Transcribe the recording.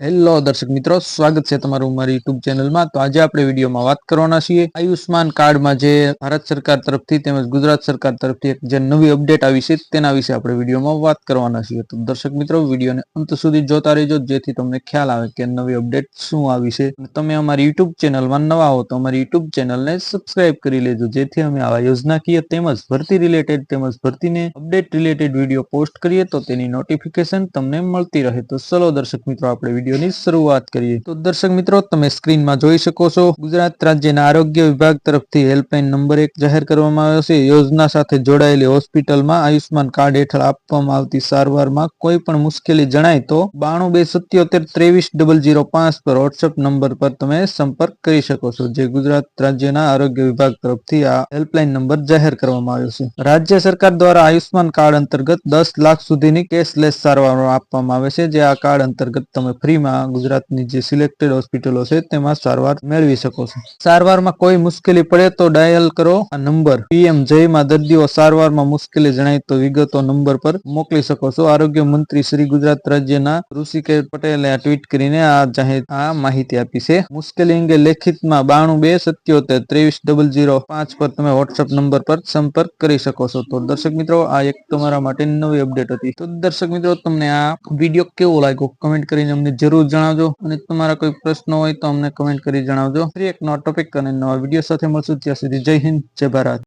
Hello દર્શક મિત્રો, સ્વાગત છે તમારું મારી યુટ્યુબ ચેનલમાં તો આજે આપણે વિડીયોમાં વાત કરવાના છીએ. આયુષ્માન કાર્ડમાં જે ભારત સરકાર તરફથી તેમજ ગુજરાત સરકાર તરફથી એક જે નવી અપડેટ આવી છે તેના વિશે આપણે વિડીયોમાં વાત કરવાના છીએ. તો દર્શક મિત્રો, વિડીયોને અંત સુધી જોતા રહેજો, જેથી તમને ખ્યાલ આવે કે નવી અપડેટ શું આવી છે. તમે અમારી યુટ્યુબ ચેનલમાં નવા હો, તો અમારી યુટ્યુબ ચેનલને સબસ્ક્રાઇબ કરી લેજો, જેથી અમે આવા યોજનાકીય તેમજ ભરતી રિલેટેડ તેમજ ભરતીને અપડેટ રિલેટેડ વીડિયો પોસ્ટ કરીએ તો તેની નોટિફિકેશન તમને મળતી રહે. તો ચલો દર્શક મિત્રો, આપણે વિડીયોની શરૂઆત કરીએ. તો દર્શક મિત્રો, તમે સ્ક્રીનમાં જોઈ શકો છો, ગુજરાત રાજ્યના આરોગ્ય વિભાગ તરફથી હેલ્પલાઇન નંબર એક જાહેર કરવામાં આવ્યો છે. યોજના સાથે જોડાયેલી હોસ્પિટલમાં આયુષ્માન કાર્ડ હેઠળ આપવામાં આવતી સારવારમાં કોઈ પણ મુશ્કેલી જણાય તો બાણું બે સત્યોતેર ત્રેવીસ ડબલ જીરો પાંચ પર વોટ્સએપ નંબર પર તમે સંપર્ક કરી શકો છો, જે ગુજરાત રાજ્યના આરોગ્ય વિભાગ તરફથી આ હેલ્પલાઇન નંબર જાહેર કરવામાં આવ્યો છે. રાજ્ય સરકાર દ્વારા આયુષ્માન કાર્ડ અંતર્ગત દસ લાખ સુધીની કેશલેસ સારવાર આપવામાં આવે છે, જે આ કાર્ડ અંતર્ગત તમે ફ્રીમાં ગુજરાતની જે સિલેક્ટેડ હોસ્પિટલો છે, તેમાં સારવાર મેળવી શકો છો. સારવારમાં કોઈ મુશ્કેલી પડે તો ડાયલ કરો આ નંબર પીએમ જયમાં દર્દીઓ સારવારમાં મુશ્કેલી જણાય તો વિગતો નંબર પર મોકલી શકો છો. આરોગ્ય મંત્રી શ્રી ગુજરાત રાજ્યના ઋષિકેશ પટેલે આ ટ્વીટ કરીને આ જાહેર આ માહિતી આપી છે. મુશ્કેલી અંગે લેખિતમાં બાણું બે સત્યોતેર ત્રેવીસ ડબલ જીરો પાંચ પર તમે વોટ્સઅપ નંબર પર સંપર્ક કરી શકો છો. તો દર્શક મિત્રો, આ એક તમારા માટે નવી અપડેટ હતી. તો દર્શક મિત્રો, તમને આ વીડિયો કેવો લાગ્યો? કમેન્ટ કરીને અમને જરૂર જણાવજો અને તમારા કોઈ પ્રશ્નો હોય તો અમને કમેન્ટ કરી જણાવજો. ફરી એક નવા ટોપિક અને નવા વીડિયો સાથે મળશું. ત્યાં સુધી જય હિન્દ, જય ભારત.